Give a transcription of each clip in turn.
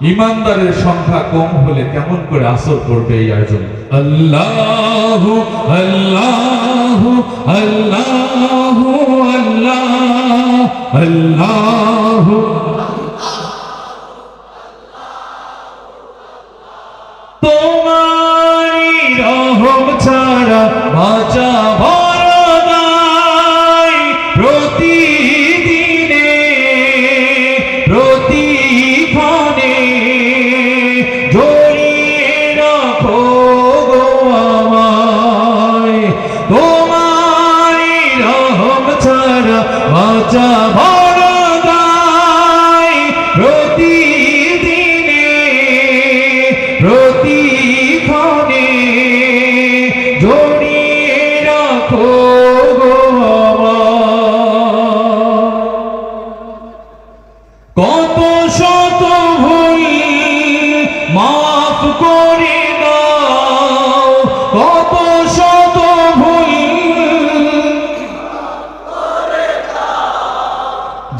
ইমানদারের সংখ্যা কম হলে কেমন করে আসর করবে এই আয়োজন? আল্লাহ আল্লাহ আল্লাহ আল্লাহ, আল্লাহু যাব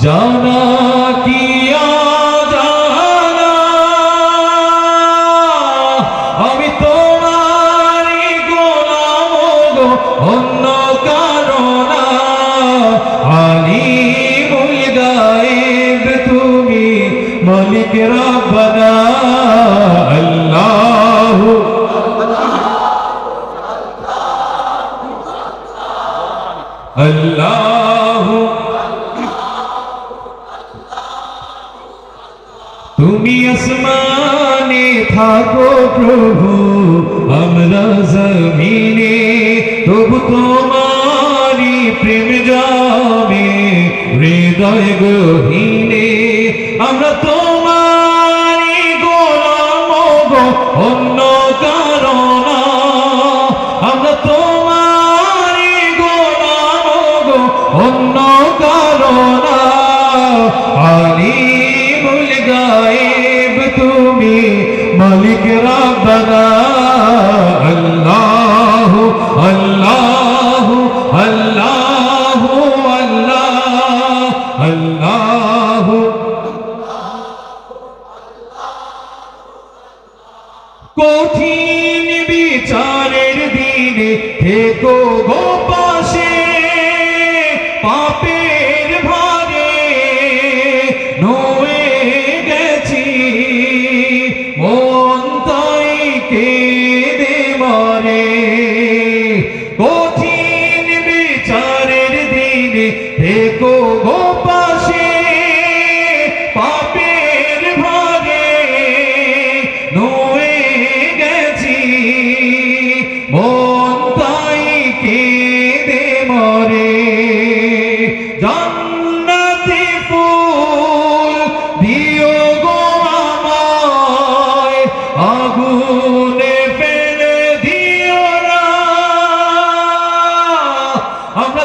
জানা কি জানা আমি তোমারই গোলাম গো, অন্য কারণ। আলিমুল গায়েব তুমি মালিক রব্বানা। আল্লাহু। আল্লাহু। থাকো প্রভু, আমরা জমিনে, তবু তোমারি প্রেম যাবে হৃদয় গহীনে, আমরা তোমারি গোলাম গো, অন্য কারণ, আমরা তোমারি গোলাম গো, অন্য কারণ, আলিমুল গায়েব তুমি রব্বানা আল্লাহু আল্লাহু আল্লাহু আল্লাহ আল্লাহু কঠিন বিচারের দিনে থেকো গো থেকো গো পাশে, পাপের ভারে নয়ে গেছি। মন তাই কেঁদে মরে। জান্নাতি ফুল দিও গো আমায়, আগুনে ফেলে দিও না। আমরা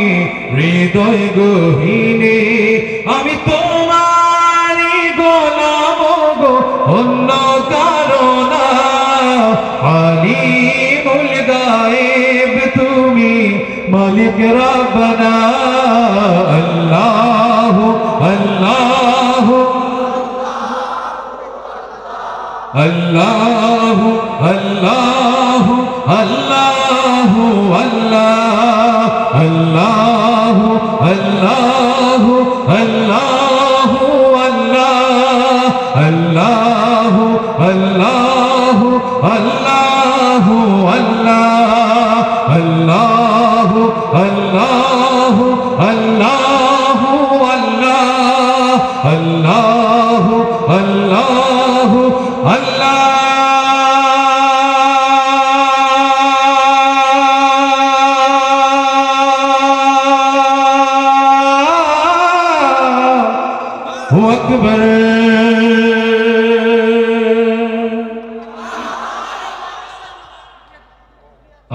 হৃদয় গহীনে, আমি তোমারি গোলাম গো, অন্য কারণ। আলিমুল গায়েব তুমি, মালিক রাব্বানা। আল্লাহ আল্লাহ আল্লাহ আল্লাহ আল্লাহ আল্লাহ আল্লাহ। Allah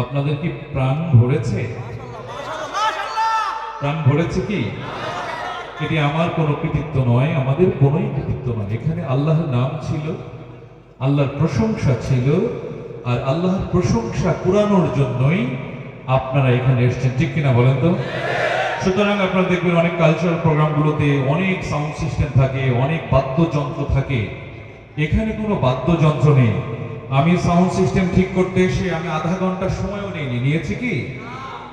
আপনাদের কি প্রাণ ভরেছে? প্রাণ ভরেছে কি? এটি আমার কোনো কৃতিত্ব নয়, আমাদের কোনোই কৃতিত্ব নয়। এখানে আল্লাহর নাম ছিল, আল্লাহর প্রশংসা ছিল, আর আল্লাহর প্রশংসা কুরানোর জন্যই আপনারা এখানে এসেছেন। ঠিক কিনা বলেন তো? সুতরাং আপনারা দেখবেন অনেক কালচারাল প্রোগ্রামগুলোতে অনেক সাউন্ড সিস্টেম থাকে অনেক বাদ্যযন্ত্র থাকে। এখানে কোনো বাদ্যযন্ত্র নেই। আমি সাউন্ড সিস্টেম ঠিক করতে এসে আমি আধা ঘণ্টা সময়ও নেইনি। নিয়েছি কি?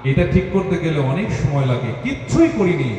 এটা ঠিক করতে গেলে অনেক সময় লাগে। কিচ্ছুই করিনি।